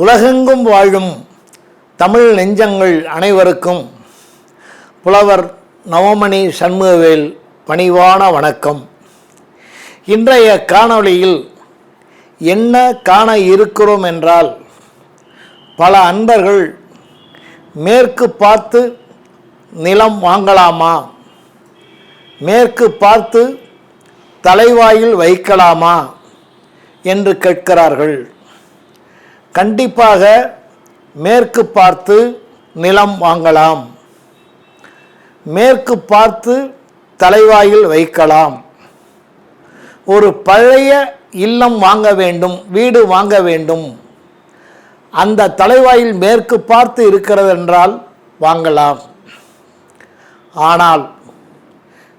உலகெங்கும் வாழும் தமிழ் நெஞ்சங்கள் அனைவருக்கும் புலவர் நவமணி சண்முகவேல் பணிவான வணக்கம். இன்றைய காணொளியில் என்ன காண இருக்கிறோம் என்றால் பல அன்பர்கள் மேற்கு பார்த்து நிலம் வாங்கலாமா? மேற்கு பார்த்து தலைவாயில் வைக்கலாமா? என்று கேட்கிறார்கள். கண்டிப்பாக மேற்கு பார்த்து நிலம் வாங்கலாம். மேற்கு பார்த்து தலைவாயில் வைக்கலாம். ஒரு பழைய இல்லம் வாங்க வேண்டும் வீடு வாங்க வேண்டும். அந்த தலைவாயில் மேற்கு பார்த்து இருக்கிறது என்றால் வாங்கலாம். ஆனால்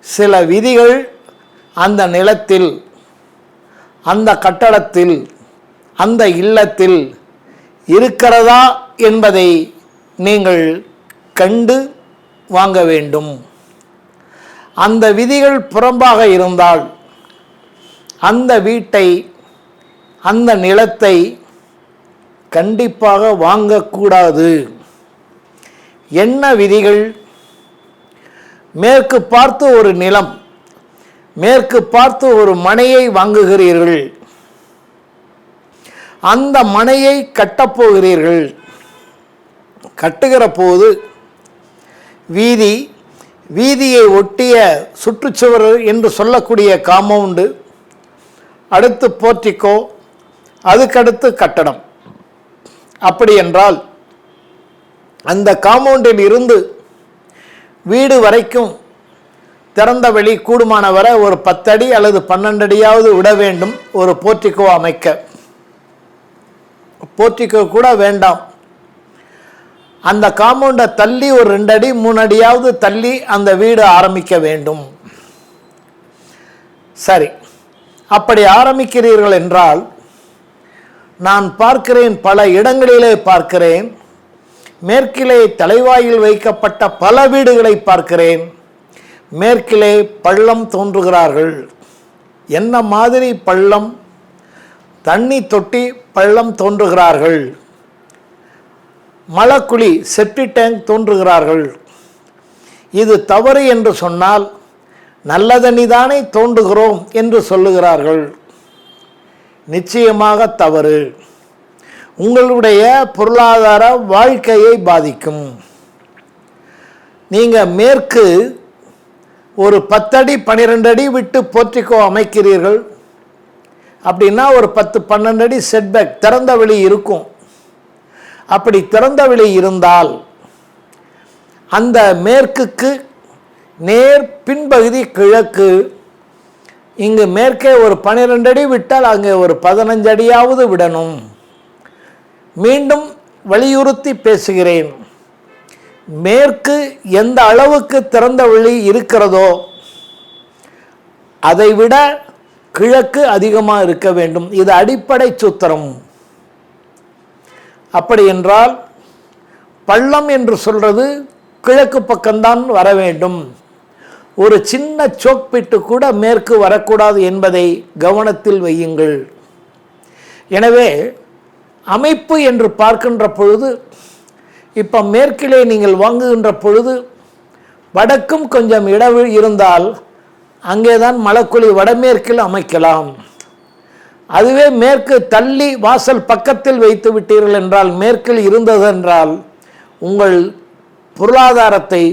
சில விதிகள் அந்த நிலத்தில் அந்த கட்டடத்தில் அந்த இல்லத்தில் இருக்கிறதா என்பதை நீங்கள் கண்டு வாங்க வேண்டும். அந்த விதிகள் புறம்பாக இருந்தால் அந்த வீட்டை அந்த நிலத்தை கண்டிப்பாக வாங்கக்கூடாது. என்ன விதிகள்? மேற்கு பார்த்து ஒரு நிலம் மேற்கு பார்த்து ஒரு மனையை வாங்குகிறீர்கள். அந்த மனையை கட்டப்போகிறீர்கள். கட்டுகிற போது வீதி வீதியை ஒட்டிய சுற்றுச்சுவர் என்று சொல்லக்கூடிய காம்பவுண்டு அடுத்து போர்ட்டிக்கோ அதுக்கடுத்து கட்டடம். அப்படி என்றால் அந்த காம்பவுண்டில் இருந்து வீடு வரைக்கும் திறந்த வெளி கூடுமான வரை ஒரு பத்தடி அல்லது பன்னெண்டு அடியாவது விட வேண்டும் ஒரு போர்ட்டிக்கோ அமைக்க. போர்ட்டிக்கோ கூட வேண்டாம். அந்த காம்பவுண்டை தள்ளி ஒரு ரெண்டடி மூணு அடியாவது தள்ளி அந்த வீடு ஆரம்பிக்க வேண்டும். சரி அப்படி ஆரம்பிக்கிறீர்கள் என்றால் நான் பார்க்கிறேன் பல இடங்களிலே பார்க்கிறேன் மேற்கிலே தலைவாயில் வைக்கப்பட்ட பல வீடுகளை பார்க்கிறேன் மேற்கிலே பள்ளம் தோன்றுகிறார்கள். என்ன மாதிரி பள்ளம்? தண்ணி தொட்டி பள்ளம் தோன்றுகிறார்கள். மலக்குழி செப்டி டேங்க் தோன்றுகிறார்கள். இது தவறு என்று சொன்னால் நல்லதனிதானே தோன்றுகிறோம் என்று சொல்லுகிறார்கள். நிச்சயமாக தவறு. உங்களுடைய பொருளாதார வாழ்க்கையை பாதிக்கும். நீங்கள் மேற்கு ஒரு பத்தடி பன்னிரெண்டு அடி விட்டு போற்றிக்கோ அமைக்கிறீர்கள். அப்படின்னா ஒரு பத்து பன்னெண்டு அடி செட்பேக் திறந்த வெளி இருக்கும். அப்படி திறந்த வெளி இருந்தால் அந்த மேற்குக்கு நேர் பின்பகுதி கிழக்கு இங்கு மேற்கே ஒரு பன்னிரெண்டு அடி விட்டால் அங்கே ஒரு பதினஞ்சு அடியாவது விடணும். மீண்டும் வலியுறுத்தி பேசுகிறேன். மேற்கு எந்த அளவுக்கு திறந்த வழி இருக்கிறதோ அதைவிட கிழக்கு அதிகமாக இருக்க வேண்டும். இது அடிப்படை சூத்திரம். அப்படி என்றால் பள்ளம் என்று சொல்றது கிழக்கு பக்கம்தான் வர வேண்டும். ஒரு சின்ன சோக்பிட்டு கூட மேற்கு வரக்கூடாது என்பதை கவனத்தில் வையுங்கள். எனவே அமைப்பு என்று பார்க்கின்ற பொழுது இப்போ மேற்கிலே நீங்கள் வாங்குகின்ற பொழுது வடக்கும் கொஞ்சம் இடவு இருந்தால் அங்கேதான் மலக்குழி வடமேற்கில் அமைக்கலாம். அதுவே மேற்கு தள்ளி வாசல் பக்கத்தில் வைத்து விட்டீர்கள் என்றால் மேற்கில் இருந்ததென்றால் உங்கள் பொருளாதாரத்தை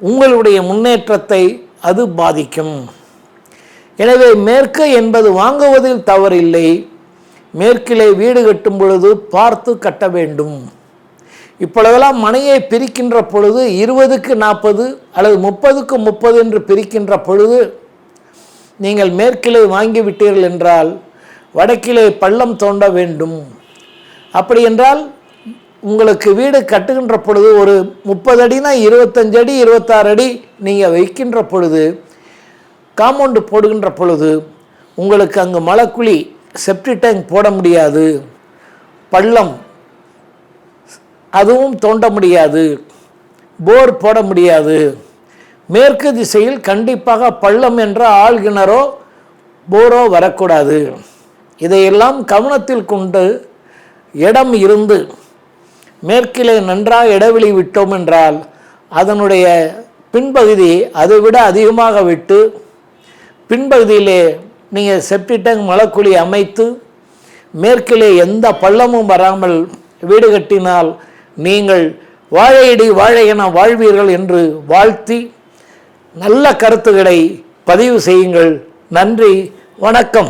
உங்களுடைய முன்னேற்றத்தை அது பாதிக்கும். எனவே மேற்கு என்பது வாங்குவதில் தவறில்லை. மேற்கிலே வீடு கட்டும் பொழுது பார்த்து கட்ட வேண்டும். இப்பொழுதெல்லாம் மனையை பிரிக்கின்ற பொழுது இருபதுக்கு நாற்பது அல்லது முப்பதுக்கு முப்பது என்று பிரிக்கின்ற பொழுது நீங்கள் மேற்கிலே வாங்கிவிட்டீர்கள் என்றால் வடக்கிலே பள்ளம் தோண்ட வேண்டும். அப்படி என்றால் உங்களுக்கு வீடு கட்டுகின்ற பொழுது ஒரு முப்பது அடினா இருபத்தஞ்சு அடி இருபத்தாறு அடி நீங்கள் வைக்கின்ற பொழுது காம்பவுண்டு போடுகின்ற பொழுது உங்களுக்கு அங்கு மலக்குழி செப்டி டேங்க் போட முடியாது. பள்ளம் அதுவும் தோண்ட முடியாது. போர் போட முடியாது. மேற்கு திசையில் கண்டிப்பாக பள்ளம் என்ற ஆழ்கிணறோ போரோ வரக்கூடாது. இதையெல்லாம் கவனத்தில் கொண்டு இடம் இருந்து மேற்கிலே நன்றாக இடைவெளி விட்டோம் என்றால் அதனுடைய பின்பகுதி அதை விட அதிகமாக விட்டு பின்பகுதியிலே நீங்கள் செப்டி டேங்க் மலக்குழி அமைத்து மேற்கிலே எந்த பள்ளமும் வராமல் வீடு கட்டினால் நீங்கள் வாழையடி வாழை என வாழ்வீர்கள் என்று வாழ்த்தி நல்ல கருத்துக்களை பதிவு செய்யுங்கள். நன்றி. வணக்கம்.